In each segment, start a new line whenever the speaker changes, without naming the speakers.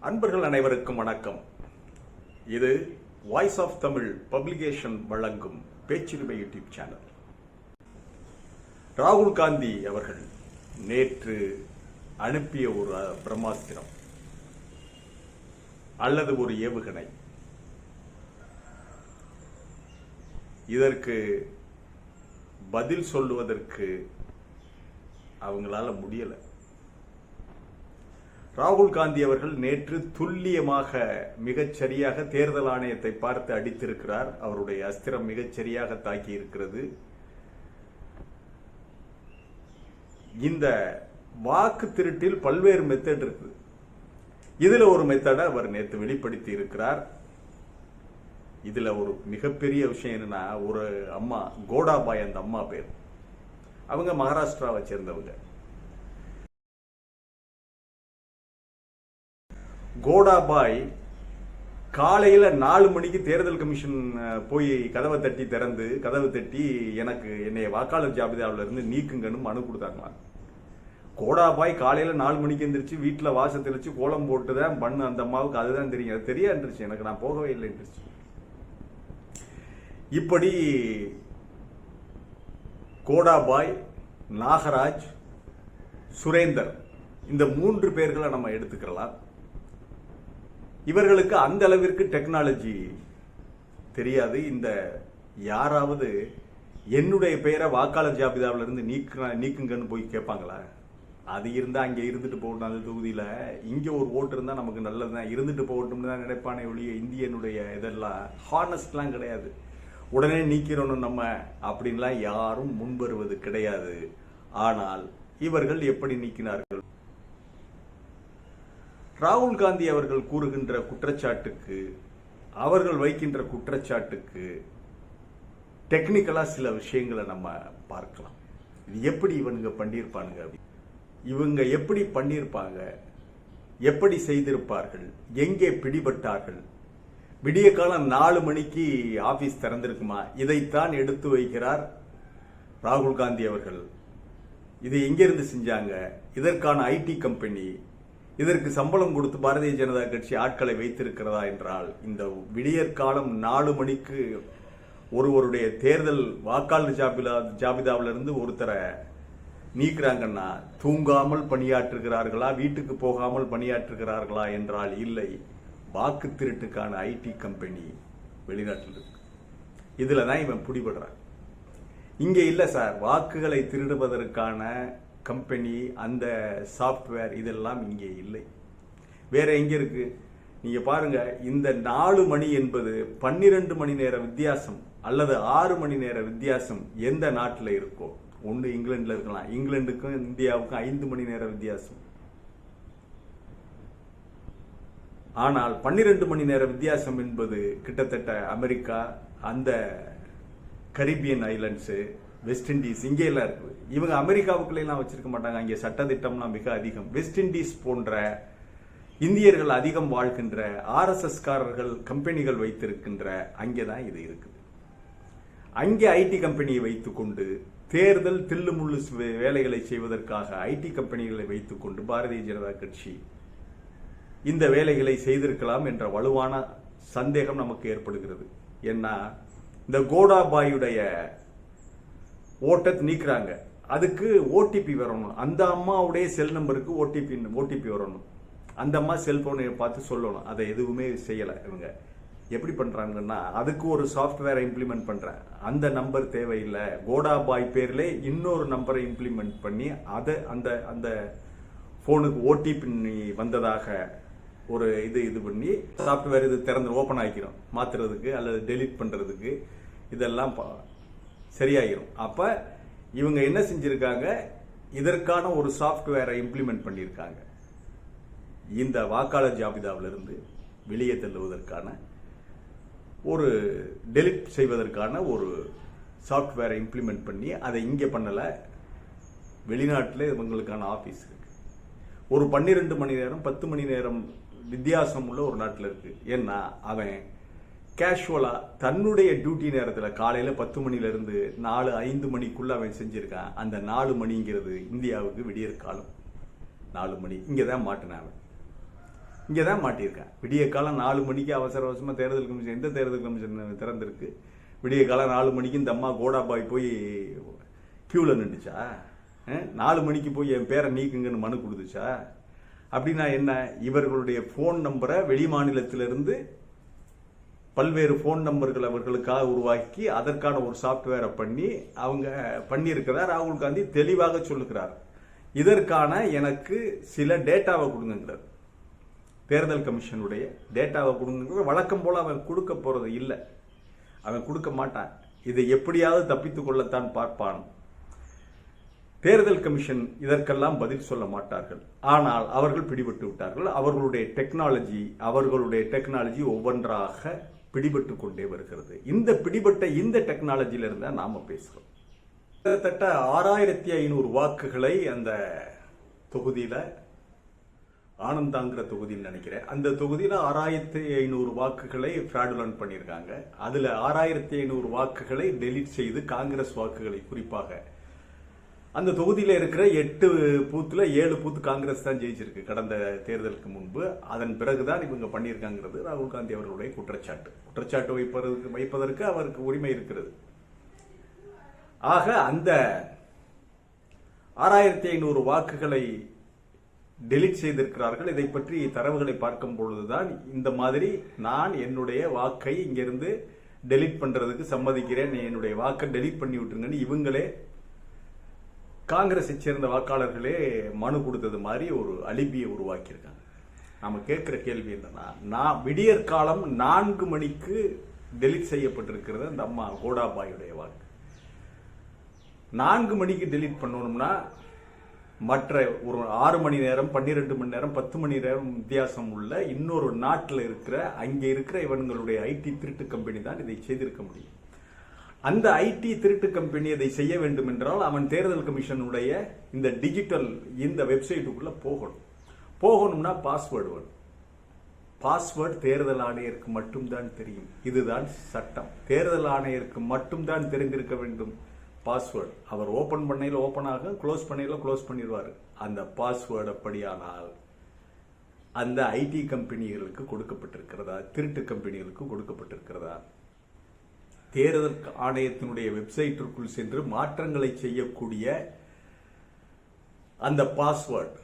அன்பர்கள் அனைவருக்கும் வணக்கம். இது வாய்ஸ் ஆஃப் தமிழ் பப்ளிகேஷன் வழங்கும் பேச்சுரிமை யூடியூப் சேனல். ராகுல் காந்தி அவர்கள் நேற்று அனுப்பிய ஒரு பிரம்மாஸ்திரம் அல்லது ஒரு ஏவுகணை. இதற்கு பதில் சொல்லுவதற்கு அவங்களால முடியலை. ராகுல் காந்தி அவர்கள் நேற்று துல்லியமாக மிகச்சரியாக தேர்தல் ஆணையத்தை பார்த்து அடித்திருக்கிறார். அவருடைய அஸ்திரம் மிகச்சரியாக தாக்கி இருக்கிறது இந்த வாக்கு திருட்டில் பல்வேறு மெத்தட் இருக்கு இதுல ஒரு மெத்தடை அவர் நேற்று வெளிப்படுத்தி இருக்கிறார். இதுல ஒரு மிகப்பெரிய விஷயம் என்னன்னா ஒரு அம்மா கோடாபாய் அந்த அம்மா பேர். அவங்க மகாராஷ்டிராவை சேர்ந்தவங்க. கோடாபாய் காலையில் நாலு மணிக்கு தேர்தல் கமிஷன் போய் கதவை தட்டி திறந்து கதவை தட்டி எனக்கு என்னை வாக்காளர் ஜாபிதாவில் இருந்து நீக்குங்கன்னு மனு கொடுத்தாங்களாம். கோடாபாய் காலையில் நாலு மணிக்கு எந்திரிச்சு வீட்டில் வாச தெளிச்சு கோலம் போட்டு தான் பண்ணு அந்த அம்மாவுக்கு அதுதான் தெரியும். அது தெரியாந்துருச்சு எனக்கு நான் போகவே இல்லைன்றுச்சு இப்படி கோடாபாய் நாகராஜ் சுரேந்தர் இந்த மூன்று பேர்களை நம்ம எடுத்துக்கலாம். இவர்களுக்கு அந்த அளவிற்கு டெக்னாலஜி தெரியாது. இந்த யாராவது என்னுடைய பெயரை வாக்காளர் ஜாபிதாவில் இருந்து நீக்க நீக்குங்கன்னு போய் கேட்பாங்களா? அது இருந்தால் அங்கே இருந்துட்டு போகட்டும் அந்த தொகுதியில். இங்கே ஒரு ஓட்டு இருந்தால் நமக்கு நல்லது தான் இருந்துட்டு போகட்டும்னு தான் நினைப்பானே ஒழிய இந்தியனுடைய இதெல்லாம் ஹானஸ்ட்லாம் கிடையாது. உடனே நீக்கிறோம் நம்ம அப்படின்லாம் யாரும் முன்வருவது கிடையாது. ஆனால் இவர்கள் எப்படி நீக்கினார்கள்? ராகுல் காந்தி அவர்கள் கூறுகின்ற குற்றச்சாட்டுக்கு அவர்கள் வைக்கின்ற குற்றச்சாட்டுக்கு டெக்னிக்கலாக சில விஷயங்களை நம்ம பார்க்கலாம். இது எப்படி இவனுங்க பண்ணியிருப்பானுங்க அப்படி. இவங்க எப்படி பண்ணியிருப்பாங்க? எப்படி செய்திருப்பார்கள்? எங்கே பிடிபட்டார்கள்? விடிய காலம் நாலு மணிக்கு ஆபீஸ் திறந்திருக்குமா? இதைத்தான் எடுத்து வைக்கிறார் ராகுல் காந்தி அவர்கள். இது எங்கிருந்து செஞ்சாங்க? இதற்கான ஐடி கம்பெனி இதற்கு சம்பளம் கொடுத்து பாரதிய ஜனதா கட்சி ஆட்களை வைத்திருக்கிறதா என்றால் இந்த விடியற்காலம் நாலு மணிக்கு ஒருவருடைய தேர்தல் வாக்காளர் ஜாபிதா ஜாபிதாவிலிருந்து ஒருத்தரை நீக்கிறாங்கன்னா தூங்காமல் பணியாற்றுகிறார்களா வீட்டுக்கு போகாமல் பணியாற்றுகிறார்களா என்றால் இல்லை. வாக்கு திருட்டுக்கான ஐடி கம்பெனி வெளிநாட்டில் இருக்கு. இதில் தான் இவன் பிடிபடுறான். இங்கே இல்லை சார் வாக்குகளை திருடுவதற்கான கம்பெனி அந்த சாஃப்ட்வேர் இதெல்லாம் இங்கே இல்லை. வேற எங்கே இருக்கு? நீங்க பாருங்க இந்த நாலு மணி என்பது பன்னிரண்டு மணி நேர வித்தியாசம் அல்லது ஆறு மணி நேர வித்தியாசம் எந்த நாட்டில் இருக்கோ. ஒன்று இங்கிலாண்டில் இருக்கலாம். இங்கிலாந்துக்கும் இந்தியாவுக்கும் ஐந்து மணி நேர வித்தியாசம். ஆனால் பன்னிரண்டு மணி நேர வித்தியாசம் என்பது கிட்டத்தட்ட அமெரிக்கா அந்த கரீபியன் ஐலண்ட்ஸு வெஸ்ட் இண்டீஸ் இங்கே எல்லாம் இருக்குது இவங்க அமெரிக்காவுக்குள்ளெல்லாம் வச்சிருக்க மாட்டாங்க. அங்கே சட்டத்திட்டம்லாம் மிக அதிகம். வெஸ்ட் இண்டீஸ் போன்ற இந்தியர்கள் அதிகம் வாழ்கின்ற ஆர்எஸ்எஸ் காரர்கள் கம்பெனிகள் வைத்திருக்கின்ற அங்கே தான் இது இருக்குது. அங்கே ஐடி கம்பெனியை வைத்துக்கொண்டு தேர்தல் தில்லுமுள்ளு முள்ளு வேலைகளை செய்வதற்காக ஐடி கம்பெனிகளை வைத்துக்கொண்டு பாரதிய ஜனதா கட்சி இந்த வேலைகளை செய்திருக்கலாம் என்ற வலுவான சந்தேகம் நமக்கு ஏற்படுகிறது. ஏன்னா இந்த கோடாபாயுடைய ஓட்டத்தை நீக்குறாங்க. அதுக்கு ஓடிபி வரணும். அந்த அம்மாவுடைய செல் நம்பருக்கு ஓடிபி ஓடிபி வரணும். அந்த அம்மா செல்போனை பார்த்து சொல்லணும். அதை எதுவுமே செய்யலை இவங்க. எப்படி பண்ணுறாங்கன்னா அதுக்கு ஒரு சாஃப்ட்வேரை இம்ப்ளிமெண்ட் பண்ணுறேன் அந்த நம்பர் தேவையில்லை. கோடாபாய் பேரில் இன்னொரு நம்பரை இம்ப்ளிமெண்ட் பண்ணி அதை அந்த அந்த ஃபோனுக்கு ஓடிபி வந்ததாக ஒரு இது இது பண்ணி சாஃப்ட்வேர் இது திறந்து ஓப்பன் ஆகிக்கிறோம் மாற்றுறதுக்கு அல்லது டெலீட் பண்ணுறதுக்கு இதெல்லாம் பா- சரியாயிரும் அப்போ இவங்க என்ன செஞ்சுருக்காங்க? இதற்கான ஒரு சாஃப்ட்வேரை இம்ப்ளிமெண்ட் பண்ணியிருக்காங்க இந்த வாக்காளர் ஜாபிதாவிலிருந்து வெளியே தள்ளுவதற்கான ஒரு டெலிட் செய்வதற்கான ஒரு சாஃப்ட்வேரை இம்ப்ளிமெண்ட் பண்ணி அதை இங்கே பண்ணலை. வெளிநாட்டில் இவங்களுக்கான ஆஃபீஸ் இருக்குது ஒரு பன்னிரெண்டு மணி நேரம் பத்து மணி நேரம் வித்தியாசம் உள்ள ஒரு நாட்டில் இருக்குது ஏன்னா அவன் கேஷுவலாக தன்னுடைய டியூட்டி நேரத்தில் காலையில் பத்து மணிலேருந்து நாலு ஐந்து மணிக்குள்ளே அவன் செஞ்சுருக்கான். அந்த நாலு மணிங்கிறது இந்தியாவுக்கு விடியற் காலம் நாலு மணி. இங்கதான் மாட்டினான் அவன். இங்கே தான் மாட்டியிருக்கேன். விடிய காலம் நாலு மணிக்கு அவசர அவசரமாக தேர்தல் கமிஷன் எந்த தேர்தல் கமிஷன் திறந்திருக்கு? விடிய காலம் நாலு மணிக்கு இந்த அம்மா கோடாபாய் போய் க்யூவில் நின்றுச்சா நாலு மணிக்கு போய் என் பேரை நீக்குங்கன்னு மனு கொடுத்துச்சா? அப்படின்னா என்ன? இவர்களுடைய ஃபோன் நம்பரை வெளி மாநிலத்திலிருந்து பல்வேறு ஃபோன் நம்பர்கள் அவர்களுக்காக உருவாக்கி அதற்கான ஒரு சாஃப்ட்வேரை பண்ணி அவங்க பண்ணியிருக்கிறார். ராகுல் காந்தி தெளிவாக சொல்லுகிறார். இதற்கான எனக்கு சில டேட்டாவை கொடுங்கிறார் தேர்தல் கமிஷனுடைய டேட்டாவை கொடுங்கிறது வழக்கம் போல அவன் கொடுக்க போகிறது இல்லை. அவன் கொடுக்க மாட்டான். இதை எப்படியாவது தப்பித்துக் கொள்ளத்தான் பார்ப்பான். தேர்தல் கமிஷன் இதற்கெல்லாம் பதில் சொல்ல மாட்டார்கள். ஆனால் அவர்கள் பிடிபட்டு விட்டார்கள். அவர்களுடைய டெக்னாலஜி அவர்களுடைய டெக்னாலஜி ஒவ்வொன்றாக பிடிபட்டு கொண்டே வருகிறது. இந்த பிடிபட்ட இந்த டெக்னாலஜியில இருந்தா நாம பேசுறோம். கிட்டத்தட்ட ஆறாயிரத்தி ஐநூறு வாக்குகளை அந்த தொகுதியில ஆனந்தாங்கிற தொகுதின்னு நினைக்கிறேன். அந்த தொகுதியில ஆறாயிரத்தி ஐநூறு வாக்குகளை ஃப்ராடுலன் பண்ணியிருக்காங்க. அதுல ஆறாயிரத்தி ஐநூறு வாக்குகளை டெலீட் செய்து காங்கிரஸ் வாக்குகளை குறிப்பாக அந்த தொகுதியில் இருக்கிற எட்டு பூத்தில் ஏழு பூத்து காங்கிரஸ் தான் ஜெயிச்சிருக்கு கடந்த தேர்தலுக்கு முன்பு. அதன் பிறகுதான் இவங்க பண்ணியிருக்காங்கிறது ராகுல் காந்தி அவர்களுடைய குற்றச்சாட்டு. குற்றச்சாட்டு வைப்பதற்கு வைப்பதற்கு அவருக்கு உரிமை இருக்கிறது. ஆக அந்த ஆறாயிரத்தி ஐநூறு வாக்குகளை டெலிட் செய்திருக்கிறார்கள். இதை பற்றி தரவுகளை பார்க்கும் பொழுதுதான் இந்த மாதிரி நான் என்னுடைய வாக்கை இங்கிருந்து டெலிட் பண்ணுறதுக்கு சம்மதிக்கிறேன். என்னுடைய வாக்கை டெலிட் பண்ணி விட்டுருங்கன்னு இவங்களே காங்கிரஸை சேர்ந்த வாக்காளர்களே மனு கொடுத்தது மாதிரி ஒரு அலிபியை உருவாக்கியிருக்காங்க. நம்ம கேட்குற கேள்வி என்னன்னா நான் விடியற் காலம் நான்கு மணிக்கு டெலிட் செய்யப்பட்டிருக்கிறது அந்த அம்மா கோடாபாயுடைய வாக்கு. நான்கு மணிக்கு டெலீட் பண்ணணும்னா மற்ற ஒரு ஆறு மணி நேரம் பன்னிரெண்டு மணி நேரம் பத்து மணி நேரம் வித்தியாசம் உள்ள இன்னொரு நாட்டில் இருக்கிற அங்கே இருக்கிற இவன்களுடைய ஐடி திருட்டு கம்பெனி தான் இதை செய்திருக்க முடியும். அந்த ஐடி திருட்டு கம்பெனி அதை செய்ய வேண்டும் என்றால் அவன் தேர்தல் கமிஷனுடைய இந்த டிஜிட்டல் இந்த வெப்சைட்டுக்குள்ள போகணும். போகணும்னா பாஸ்வேர்டு வேணும். பாஸ்வேர்டு தேர்தல் ஆணையருக்கு மட்டும்தான் தெரியும். இதுதான் சட்டம். தேர்தல் ஆணையருக்கு மட்டும்தான் தெரிந்திருக்க வேண்டும். பாஸ்வேர்டு அவர் ஓபன் பண்ணையில் ஓபன் ஆக க்ளோஸ் பண்ணையில் க்ளோஸ் பண்ணிடுவார். அந்த பாஸ்வேர்டு அப்படியானால் அந்த ஐடி கம்பெனிகளுக்கு கொடுக்கப்பட்டிருக்கிறதா? திருட்டு கம்பெனிகளுக்கு கொடுக்கப்பட்டிருக்கிறதா? தேர்தல் ஆணையத்தினுடைய வெப்சைட்டிற்குள் சென்று மாற்றங்களை செய்யக்கூடிய அந்த பாஸ்வேர்டு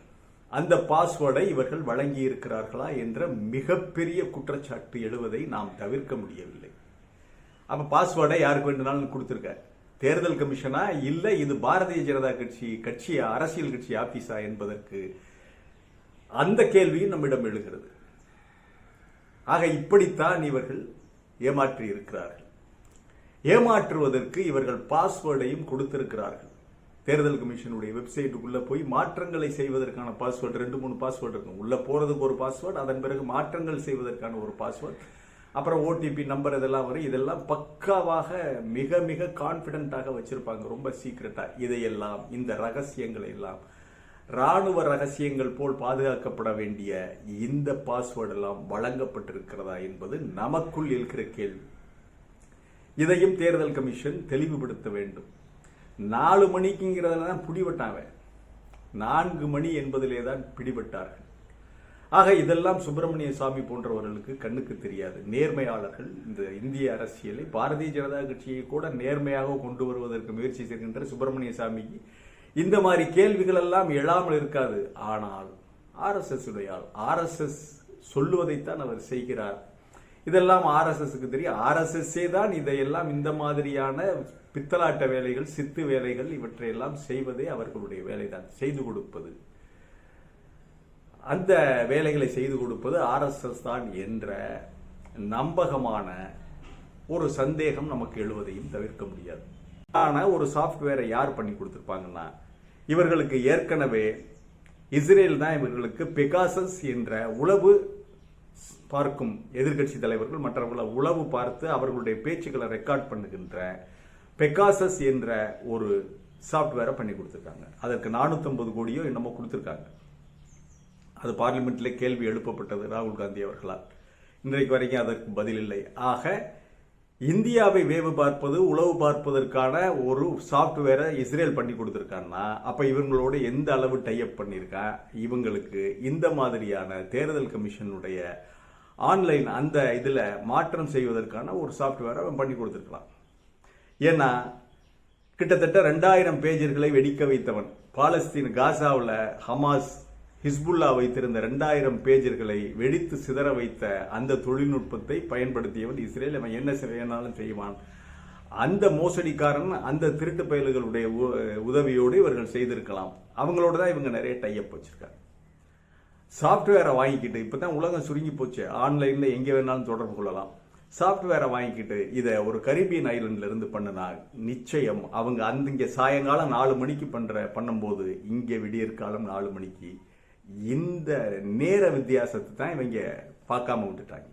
அந்த பாஸ்வேர்டை இவர்கள் வழங்கி இருக்கிறார்களா என்ற மிகப்பெரிய குற்றச்சாட்டு எழுவதை நாம் தவிர்க்க முடியவில்லை. அப்போ பாஸ்வேர்டை யாருக்கு வேண்டுனாலும் கொடுத்துருக்க தேர்தல் கமிஷனா? இல்லை இது பாரதிய ஜனதா கட்சி கட்சி அரசியல் கட்சி ஆபீஸா என்பதற்கு அந்த கேள்வியும் நம்மிடம் எழுகிறது. ஆக இப்படித்தான் இவர்கள் ஏமாற்றி இருக்கிறார்கள் ஏமாற்றுவதற்கு இவர்கள் பாஸ்வேர்டையும் கொடுத்திருக்கிறார்கள். தேர்தல் கமிஷனுடைய வெப்சைட்டுக்குள்ளே போய் மாற்றங்களை செய்வதற்கான பாஸ்வேர்டு ரெண்டு மூணு பாஸ்வேர்டு இருக்கும். உள்ளே போகிறதுக்கு ஒரு பாஸ்வேர்டு அதன் பிறகு மாற்றங்கள் செய்வதற்கான ஒரு பாஸ்வேர்டு அப்புறம் ஓடிபி நம்பர் இதெல்லாம் வரும். இதெல்லாம் பக்காவாக மிக மிக கான்ஃபிடென்ட்டாக வச்சுருப்பாங்க. ரொம்ப சீக்ரெட்டாக இதையெல்லாம் இந்த ரகசியங்களை எல்லாம் ராணுவ ரகசியங்கள் போல் பாதுகாக்கப்பட வேண்டிய இந்த பாஸ்வேர்டெல்லாம் வழங்கப்பட்டிருக்கிறதா என்பது நமக்குள் இருக்கிற கேள்வி. இதையும் தேர்தல் கமிஷன் தெளிவுபடுத்த வேண்டும். நாலு மணிக்குங்கிறதுல தான் பிடிபட்டாங்க. நான்கு மணி என்பதிலே தான் பிடிபட்டார்கள். ஆக இதெல்லாம் சுப்பிரமணிய சாமி போன்றவர்களுக்கு கண்ணுக்கு தெரியாது. நேர்மையாளர்கள் இந்த இந்திய அரசியலை பாரதிய ஜனதா கட்சியை கூட நேர்மையாக கொண்டு வருவதற்கு முயற்சி செய்கின்ற சுப்பிரமணிய சாமிக்கு இந்த மாதிரி கேள்விகள் எல்லாம் எழாமல் இருக்காது. ஆனால் ஆர்எஸ்எஸ் உடையால் ஆர்எஸ்எஸ் சொல்லுவதைத்தான் அவர் செய்கிறார். இதெல்லாம் ஆர்எஸ்எஸ்க்கு தெரியும். ஆர்எஸ்எஸ்ஸே தான் இதையெல்லாம் இந்த மாதிரியான பித்தலாட்ட வேலைகள் சித்து வேலைகள் இவற்றையெல்லாம் செய்வதே அவர்களுடைய வேலைதான் செய்து கொடுப்பது. அந்த வேலைகளை செய்து கொடுப்பது ஆர்எஸ்எஸ் தான் என்ற நம்பகமான ஒரு சந்தேகம் நமக்கு எழுவதையும் தவிர்க்க முடியாது. ஆனால் ஒரு சாஃப்ட்வேரை யார் பண்ணி கொடுத்துருப்பாங்கன்னா இவர்களுக்கு ஏற்கனவே இஸ்ரேல் தான் இவர்களுக்கு பெகாசஸ் என்ற உளவு பார்க்கும் எதிர்க்கட்சி தலைவர்கள் மற்றவர்களை உளவு பார்த்து அவர்களுடைய பேச்சுக்களை ரெக்கார்ட் பண்ணுகின்ற பெக்காசஸ் என்ற ஒரு சாஃப்ட்வேரை பண்ணி கொடுத்துருக்காங்க. அதற்கு 450 கோடியோ என்னமோ கொடுத்துருக்காங்க. அது பார்லிமெண்ட்டில் கேள்வி எழுப்பப்பட்டது ராகுல் காந்தி அவர்களால். இன்றைக்கு வரைக்கும் அதற்கு பதில் இல்லை. ஆக இந்தியாவை வேவு பார்ப்பது உளவு பார்ப்பதற்கான ஒரு சாஃப்ட்வேரை இஸ்ரேல் பண்ணி கொடுத்துருக்கான்னா அப்போ இவங்களோட எந்த அளவு டைப் பண்ணியிருக்கா? இவங்களுக்கு இந்த மாதிரியான தேர்தல் கமிஷனுடைய ஆன்லைன் அந்த இதில் மாற்றம் செய்வதற்கான ஒரு சாஃப்ட்வேரை அவன் பண்ணி கொடுத்துருக்கலாம். ஏன்னா கிட்டத்தட்ட ரெண்டாயிரம் பேஜர்களை வெடிக்க வைத்தவன் பாலஸ்தீன் காசாவில் ஹமாஸ் ஹிஸ்புல்லா வைத்திருந்த ரெண்டாயிரம் பேஜர்களை வெடித்து சிதற வைத்த அந்த தொழில்நுட்பத்தை பயன்படுத்தியவன் இஸ்ரேல். அவன் என்ன செய்யனாலும் செய்வான். அந்த மோசடிக்காரன் அந்த திருட்டு பயல்களுடைய உ- உதவியோடு இவர்கள் செய்திருக்கலாம். அவங்களோட தான் இவங்க நிறைய டைப் வச்சிருக்காங்க. சாஃப்ட்வேரை வாங்கிக்கிட்டு இப்போ தான் உலகம் சுருங்கி போச்சு. ஆன்லைனில் எங்கே வேணாலும் தொடர்பு கொள்ளலாம். சாஃப்ட்வேரை வாங்கிக்கிட்டு இதை ஒரு கரீபியன் ஐலண்ட்ல இருந்து பண்ணுனா நிச்சயம் அவங்க அந்த இங்கே சாயங்காலம் நாலு மணிக்கு பண்ணுற பண்ணும்போது இங்கே விடியற்காலம் நாலு மணிக்கு இந்த நேர வித்தியாசத்தை தான் இவங்க பார்க்காம விட்டுட்டாங்க.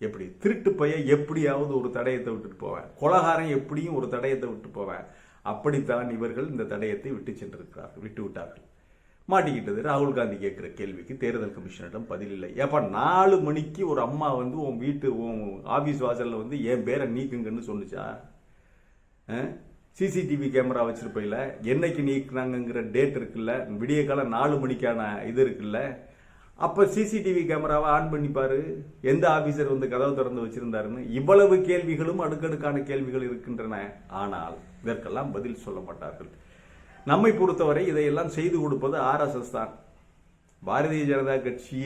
எப்படி? திருட்டு பைய எப்படியாவது ஒரு தடயத்தை விட்டுட்டு போவேன். கொலகாரம் எப்படியும் ஒரு தடயத்தை விட்டு போவேன். அப்படித்தான் இவர்கள் இந்த தடயத்தை விட்டு சென்றிருக்கிறார்கள் விட்டு விட்டார்கள் மாட்டிக்கிட்டது. ராகுல் காந்தி கேட்குற கேள்விக்கு தேர்தல் கமிஷனிடம் பதில் இல்லை. ஏப்பா நாலு மணிக்கு ஒரு அம்மா வந்து உன் வீட்டு உன் ஆஃபீஸ் வாசலில் வந்து என் பேரை நீக்குங்கன்னு சொன்னிச்சா? சிசிடிவி கேமரா வச்சுருப்பையில் என்னைக்கு நீக்குனாங்கங்கிற டேட் இருக்குல்ல விடிய காலம் நாலு மணிக்கான இது இருக்குல்ல அப்போ சிசிடிவி கேமராவை ஆன் பண்ணிப்பார் எந்த ஆஃபீஸர் வந்து கதவு திறந்து வச்சுருந்தாருன்னு இவ்வளவு கேள்விகளும் அடுக்கடுக்கான கேள்விகள் இருக்கின்றன. ஆனால் இதற்கெல்லாம் பதில் சொல்ல மாட்டார்கள். நம்மை பொறுத்தவரை இதையெல்லாம் செய்து கொடுப்பது ஆர்எஸ்எஸ் தான். பாரதிய ஜனதா கட்சி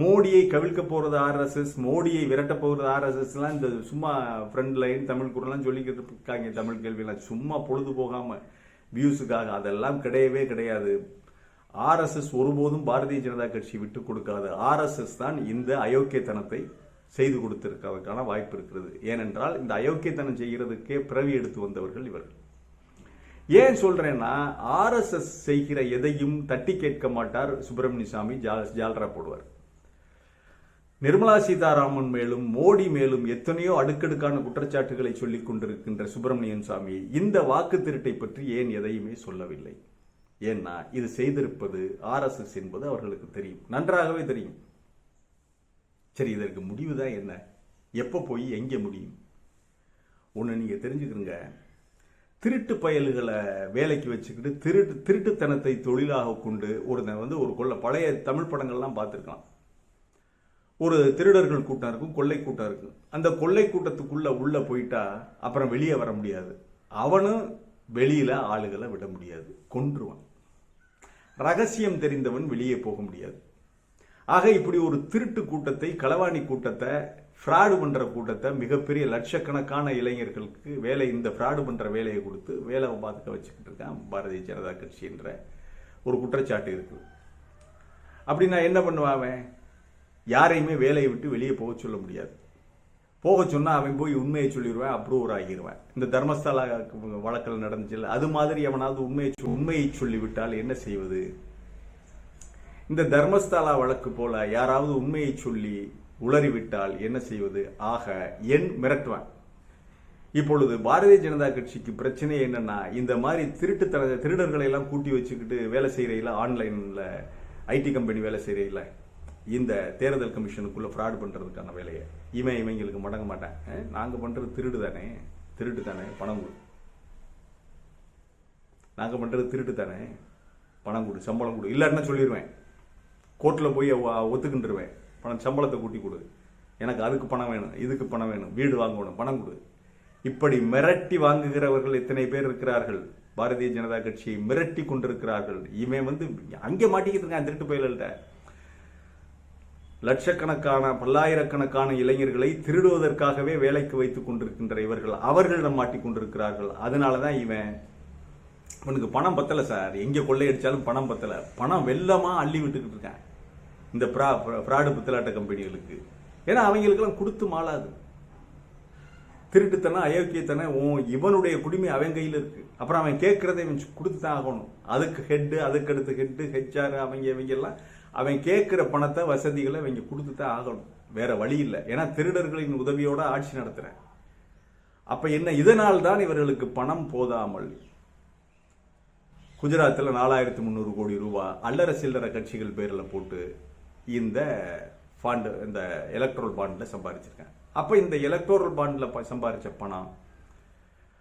மோடியை கவிழ்க்க போகிறது ஆர்எஸ்எஸ் மோடியை விரட்ட போகிறது ஆர்எஸ்எஸ்லாம் இந்த சும்மா ஃப்ரண்ட் லைன் தமிழ் குரலாம் சொல்லிக்கிட்டு இருக்காங்க தமிழ் கேள்வியெல்லாம். சும்மா பொழுது போகாமல் வியூஸுக்காக அதெல்லாம் கிடையவே கிடையாது. ஆர்எஸ்எஸ் ஒருபோதும் பாரதிய ஜனதா கட்சி விட்டு கொடுக்காது. ஆர்எஸ்எஸ் தான் இந்த அயோக்கியத்தனத்தை செய்து கொடுத்திருக்கிறதுக்கான வாய்ப்பு இருக்கிறது. ஏனென்றால் இந்த அயோக்கியத்தனம் செய்கிறதுக்கே பிறவி எடுத்து வந்தவர்கள் இவர்கள். ஏன் சொல்றேன்னா ஆர்எஸ்எஸ் செய்கிற எதையும் தட்டி கேட்க மாட்டார் சுப்பிரமணிய சாமி ஜா- ஜால்ரா போடுவார். நிர்மலா சீதாராமன் மேலும் மோடி மேலும் எத்தனையோ அடுக்கடுக்கான குற்றச்சாட்டுகளை சொல்லிக் கொண்டிருக்கின்ற சுப்பிரமணியன் சாமி இந்த வாக்கு திருட்டை பற்றி ஏன் எதையுமே சொல்லவில்லை? ஏன்னா இது செய்திருப்பது ஆர்எஸ்எஸ் என்பது அவர்களுக்கு தெரியும். நன்றாகவே தெரியும். சரி இதற்கு முடிவு தான் என்ன? எப்ப போய் எங்க முடியும்? ஒன்று நீங்க தெரிஞ்சுக்கிறீங்க திருட்டு பயல்களை வேலைக்கு வச்சுக்கிட்டு திருட்டு திருட்டுத்தனத்தை தொழிலாக கொண்டு ஒருத்தன் வந்து ஒரு கொள்ள பழைய தமிழ் படங்கள்லாம் பார்த்துருக்கலாம். ஒரு திருடர்கள் கூட்டம் இருக்கும் கொள்ளை கூட்டம் இருக்கும். அந்த கொள்ளை கூட்டத்துக்குள்ளே உள்ளே போயிட்டா அப்புறம் வெளியே வர முடியாது. அவனும் வெளியில் ஆளுகளை விட முடியாது. கொன்றுவான். ரகசியம் தெரிந்தவன் வெளியே போக முடியாது. ஆக இப்படி ஒரு திருட்டு கூட்டத்தை களவாணி கூட்டத்தை ஃப்ராடு பண்ணுற கூட்டத்தை மிகப்பெரிய லட்சக்கணக்கான இளைஞர்களுக்கு வேலை இந்த ஃப்ராடு பண்ணுற வேலையை கொடுத்து வேலை பார்த்துக்க வச்சுக்கிட்டு இருக்கான் பாரதிய ஜனதா கட்சி என்ற ஒரு குற்றச்சாட்டு இருக்கும் அப்படி நான் என்ன பண்ணுவேன் அவன்? யாரையுமே வேலையை விட்டு வெளியே போக சொல்ல முடியாது. போக சொன்னால் அவன் போய் உண்மையை சொல்லிடுவேன் அப்ரூவர் ஆகிடுவேன் இந்த தர்மஸ்தலா வழக்கில் நடந்துச்சுல்ல அது மாதிரி எவனாவது உண்மையை உண்மையை சொல்லிவிட்டால் என்ன செய்வது? இந்த தர்மஸ்தாலா வழக்கு போல யாராவது உண்மையை சொல்லி உளறிவிட்டால் என்ன செய்வது? ஆக என் மிரட்டுவான். இப்பொழுது பாரதிய ஜனதா கட்சிக்கு பிரச்சனை என்னன்னா இந்த மாதிரி திருட்டு திருடர்களை எல்லாம் கூட்டி வச்சுக்கிட்டு வேலை செய்கிறையில ஆன்லைனில் ஐடி கம்பெனி வேலை செய்யறையில இந்த தேர்தல் கமிஷனுக்குள்ளே ஃப்ராட் பண்ணுறதுக்கான வேலையை இவன் இவங்களுக்கு மடங்க மாட்டேன். நாங்கள் பண்ணுறது திருடு தானே? திருட்டு தானே? பணம் கொடு. நாங்கள் பண்ணுறது திருட்டு தானே? பணம் கொடு சம்பளம் கொடு. இல்லாட்டினா சொல்லிடுவேன் கோர்ட்டில் போய் ஒத்துக்கின்றுருவேன் பணம் சம்பளத்தை கூட்டி கொடு. எனக்கு அதுக்கு பணம் வேணும் இதுக்கு பணம் வேணும் வீடு வாங்கணும் பணம் கொடு. இப்படி மிரட்டி வாங்குகிறவர்கள் எத்தனை பேர் இருக்கிறார்கள்? பாரதிய ஜனதா கட்சியை மிரட்டி கொண்டிருக்கிறார்கள். இவன் வந்து அங்கே மாட்டிக்கிட்டு இருக்கான் திருட்டு பயல்கள்ட்ட லட்சக்கணக்கான பல்லாயிரக்கணக்கான இளைஞர்களை திருடுவதற்காகவே வேலைக்கு வைத்துக் கொண்டிருக்கின்ற இவர்கள் அவர்களிடம் மாட்டிக்கொண்டிருக்கிறார்கள் அதனாலதான் இவன் இவனுக்கு பணம் பத்தலை சார். எங்கே கொள்ளையடித்தாலும் பணம் பத்தலை. பணம் வெள்ளமாக அள்ளி விட்டுக்கிட்டு இருக்கேன். இந்த ஃப்ராடு புத்தலாட்ட கம்பெனிகளுக்கு. ஏன்னா அவங்களுக்கெல்லாம் கொடுத்து மாளாது. திருட்டுத்தனம் அயோக்கியத்தனம் உன் இவனுடைய குடிமை அவன் கையில் இருக்கு. அப்புறம் அவன் கேட்கறதை இவன் கொடுத்து தான் ஆகணும். அதுக்கு ஹெட்டு அதுக்கு அடுத்து ஹெட்டு ஹெச்ஆர் அவங்க இவங்க எல்லாம் அவன் கேட்குற பணத்தை வசதிகளை இவங்க கொடுத்து தான் ஆகணும். வேற வழி இல்லை. ஏன்னா திருடர்களின் உதவியோட ஆட்சி நடத்துறேன். அப்ப என்ன இதனால் தான் இவர்களுக்கு பணம் போதாமல். குஜராத்தில் நாலாயிரத்தி முந்நூறு கோடி ரூபாய் அல்லற சில்லற கட்சிகள் பேரில் போட்டு இந்த ஃபாண்டு இந்த எலக்ட்ரல் பாண்டில் சம்பாதிச்சிருக்கேன் அப்போ இந்த எலக்டோரல் பாண்டில் சம்பாதிச்ச பணம்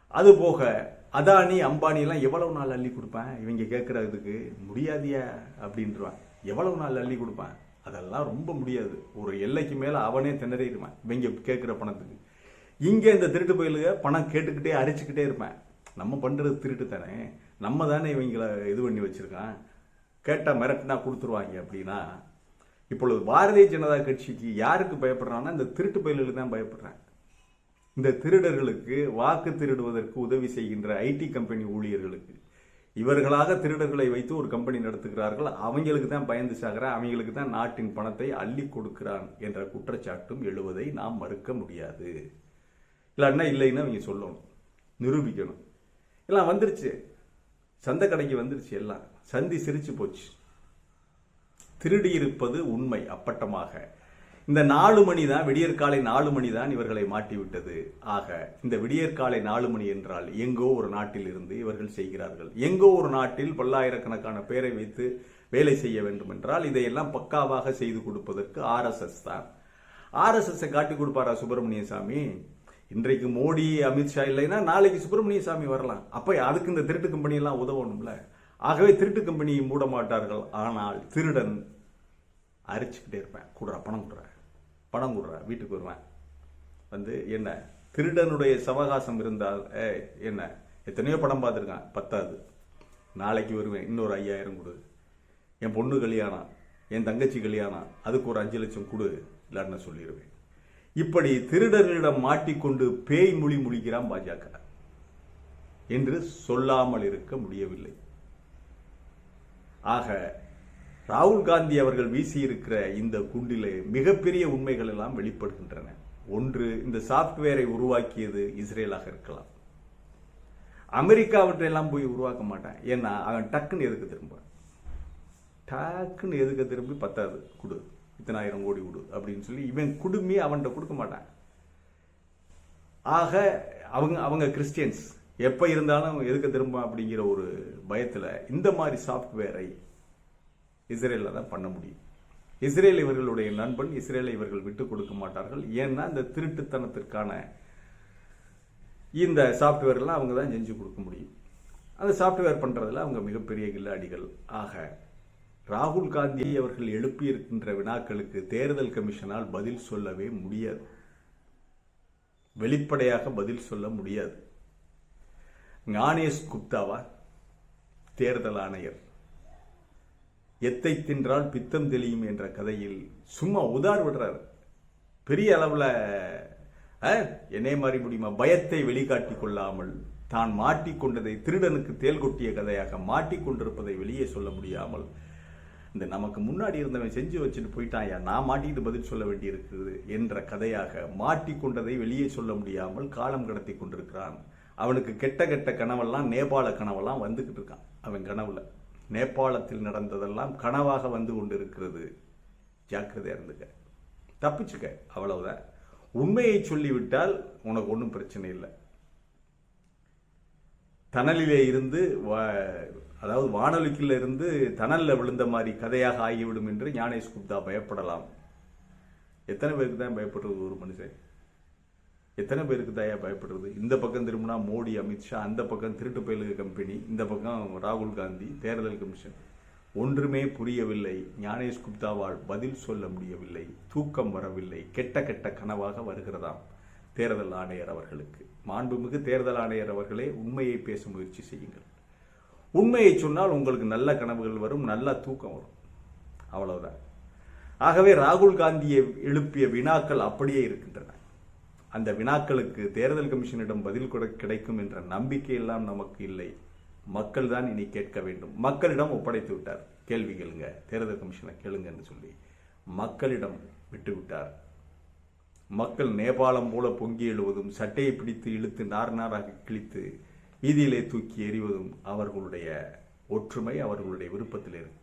அது போக அதானி அம்பானிலாம் எவ்வளவு நாள் அள்ளி கொடுப்பேன்? இவங்க கேட்குறதுக்கு முடியாதியா? அப்படின்றான் எவ்வளவு நாள் அள்ளி கொடுப்பேன்? அதெல்லாம் ரொம்ப முடியாது. ஒரு எல்லைக்கு மேலே அவனே திணறிடுவான். இவங்க கேட்குற பணத்துக்கு. இங்கே இந்த திருட்டு பயிலுக பணம் கேட்டுக்கிட்டே அரைச்சிக்கிட்டே இருப்பேன். நம்ம பண்ணுறது திருட்டு தானே? நம்ம தானே இவங்கள இது பண்ணி வச்சிருக்கான். கேட்டால் மிரட்டினா கொடுத்துருவாங்க அப்படின்னா இப்பொழுது பாரதிய ஜனதா கட்சிக்கு யாருக்கு பயப்படுறான்னா இந்த திருட்டு பயிலுக்கு தான் பயப்படுறாங்க. இந்த திருடர்களுக்கு வாக்கு திருடுவதற்கு உதவி செய்கின்ற ஐடி கம்பெனி ஊழியர்களுக்கு. இவர்களாக திருடர்களை வைத்து ஒரு கம்பெனி நடத்துகிறார்கள். அவங்களுக்கு தான் பயந்து சாகிறான் அவங்களுக்கு தான் நாட்டின் பணத்தை அள்ளி கொடுக்கிறான் என்ற குற்றச்சாட்டும் எழுவதை நாம் மறுக்க முடியாது. இல்லைன்னா இல்லைன்னு அவங்க சொல்லணும். நிரூபிக்கணும். எல்லாம் வந்துருச்சு. சந்தை கடைக்கு வந்துருச்சு எல்லாம். சந்தி சிரிச்சு போச்சு. திருடியிருப்பது உண்மை அப்பட்டமாக. இந்த நாலு மணி தான் விடியற்காலை நாலு மணி தான் இவர்களை மாட்டிவிட்டது. ஆக இந்த விடியற்காலை நாலு மணி என்றால் எங்கோ ஒரு நாட்டில் இருந்து இவர்கள் செய்கிறார்கள். எங்கோ ஒரு நாட்டில் பல்லாயிரக்கணக்கான பேரை வைத்து வேலை செய்ய வேண்டும் என்றால் இதையெல்லாம் பக்காவாக செய்து கொடுப்பதற்கு ஆர்எஸ்எஸ் தான். ஆர்எஸ்எஸ்ஸை காட்டி கொடுப்பாரா சுப்பிரமணிய சாமி இன்றைக்கு மோடி அமித்ஷா இல்லைன்னா நாளைக்கு சுப்பிரமணிய சாமி வரலாம். அப்போ அதுக்கு இந்த திருட்டு கம்பெனியெல்லாம் உதவணும்ல. ஆகவே திருட்டு கம்பெனியை மூட மாட்டார்கள் ஆனால் திருடன் அரிச்சுக்கிட்டே இருப்பேன். கொடுறா பணம் கொடுறா. பணம் கொடுறா வீட்டுக்கு வருவேன். வந்து என்ன திருடனுடைய சவகாசம் இருந்தால் ஏ என்ன எத்தனையோ படம் பார்த்துருக்கான். பத்தாது நாளைக்கு வருவேன். இன்னொரு ஐயாயிரம் கொடு. என் பொண்ணு கல்யாணம் என் தங்கச்சி கல்யாணம் அதுக்கு ஒரு அஞ்சு லட்சம் கொடு இல்லைன்னு சொல்லிடுவேன் இப்படி திருடர்களிடம் மாட்டிக்கொண்டு பேய் மொழி முழிக்கிறான் பாஜக. என்று சொல்லாமல் இருக்க முடியவில்லை. ஆக ராகுல் காந்தி அவர்கள் வீசியிருக்கிற இந்த குண்டிலே மிகப்பெரிய உண்மைகள் எல்லாம் வெளிப்படுகின்றன. ஒன்று இந்த சாப்ட்வேரை உருவாக்கியது இஸ்ரேலாக இருக்கலாம். அமெரிக்காவற்றையெல்லாம் போய் உருவாக்க மாட்டான். ஏன்னா அவன் டக்குன்னு எதுக்கு திரும்ப டக்குன்னு எதுக்கு திரும்பி பத்தாது கொடு இத்தனாயிரம் கோடி கொடு அப்படின்னு சொல்லி இவன் குடுமி அவன்கிட்ட கொடுக்க மாட்டான். ஆக அவங்க அவங்க கிறிஸ்டியன்ஸ் எப்போ இருந்தாலும் எதுக்கு திரும்ப அப்படிங்கிற ஒரு பயத்தில் இந்த மாதிரி சாஃப்ட்வேரை இஸ்ரேலில் தான் பண்ண முடியும். இஸ்ரேல் இவர்களுடைய நண்பன் இஸ்ரேலை இவர்கள் விட்டு கொடுக்க மாட்டார்கள். ஏன்னா இந்த திருட்டுத்தனத்திற்கான இந்த சாஃப்ட்வேர்லாம் அவங்க தான் செஞ்சு கொடுக்க முடியும். அந்த சாஃப்ட்வேர் பண்ணுறதுல அவங்க மிகப்பெரிய கில்லாடிகள். ஆக ராகுல் காந்தி அவர்கள் எழுப்பியிருக்கின்ற வினாக்களுக்கு தேர்தல் கமிஷனால் பதில் சொல்லவே முடியாது. வெளிப்படையாக பதில் சொல்ல முடியாது. ஞானேஷ் குப்தாவா தேர்தல் ஆணையர். எத்தை தின்றால் பித்தம் தெளியும் என்ற கதையில் சும்மா உதார் விடுறாரு. பெரிய அளவில் என்னே மாறி முடியுமா? பயத்தை வெளிக்காட்டிக் கொள்ளாமல் தான் மாட்டிக்கொண்டதை திருடனுக்கு தேல் கொட்டிய கதையாக மாட்டிக்கொண்டிருப்பதை வெளியே சொல்ல முடியாமல் இந்த நமக்கு முன்னாடி இருந்தவன் செஞ்சு வச்சுட்டு போயிட்டான் ஐயா நான் மாட்டிக்கிட்டு பதில் சொல்ல வேண்டியிருக்குது என்ற கதையாக மாட்டிக்கொண்டதை வெளியே சொல்ல முடியாமல் காலம் கடத்தி கொண்டிருக்கிறான். அவனுக்கு கெட்ட கெட்ட கனவெல்லாம் நேபாள கனவெல்லாம் வந்துக்கிட்டு இருக்கான் அவன் கனவுல. நேபாளத்தில் நடந்ததெல்லாம் கனவாக வந்து கொண்டிருக்கிறது. ஜாக்கிரதையாக இருந்துக்க தப்பிச்சுக்க அவ்வளவுதான். உண்மையை சொல்லிவிட்டால் உனக்கு ஒன்றும் பிரச்சனை இல்லை. தணலிலே இருந்து அதாவது வானொலிக்கில் இருந்து தணலில் விழுந்த மாதிரி கதையாக ஆகிவிடும் என்று ஞானேஷ் குப்தா பயப்படலாம். எத்தனை பேருக்கு தான் பயப்படுறது ஒரு மனுஷன்? எத்தனை பேருக்கு தயா பயப்படுறது? இந்த பக்கம் திரும்பினா மோடி அமித்ஷா அந்த பக்கம் திருட்டு பயலுக கம்பெனி இந்த பக்கம் ராகுல் காந்தி தேர்தல் கமிஷன். ஒன்றுமே புரியவில்லை. ஞானேஷ் குப்தாவால் பதில் சொல்ல முடியவில்லை. தூக்கம் வரவில்லை. கெட்ட கெட்ட கனவாக வருகிறதாம் தேர்தல் ஆணையர் அவர்களுக்கு. மாண்புமிகு தேர்தல் ஆணையர் அவர்களே உண்மையை பேச முயற்சி செய்யுங்கள். உண்மையை சொன்னால் உங்களுக்கு நல்ல கனவுகள் வரும் நல்ல தூக்கம் வரும். அவ்வளவுதான். ஆகவே ராகுல் காந்தியை எழுப்பிய வினாக்கள் அப்படியே இருக்கு அந்த வினாக்களுக்கு தேர்தல் கமிஷனிடம் பதில் கூட கிடைக்கும் என்ற நம்பிக்கை எல்லாம் நமக்கு இல்லை. மக்கள் தான் இனி கேட்க வேண்டும். மக்களிடம் ஒப்படைத்து விட்டார். கேள்வி கேளுங்க. தேர்தல் கமிஷனை கேளுங்கன்னு சொல்லி மக்களிடம் விட்டு விட்டார். மக்கள் நேபாளம் போல பொங்கி எழுவதும் சட்டையை பிடித்து இழுத்து நார் நாராக கிழித்து வீதியிலே தூக்கி எறிவதும் அவர்களுடைய ஒற்றுமை அவர்களுடைய விருப்பத்தில் இருக்கு.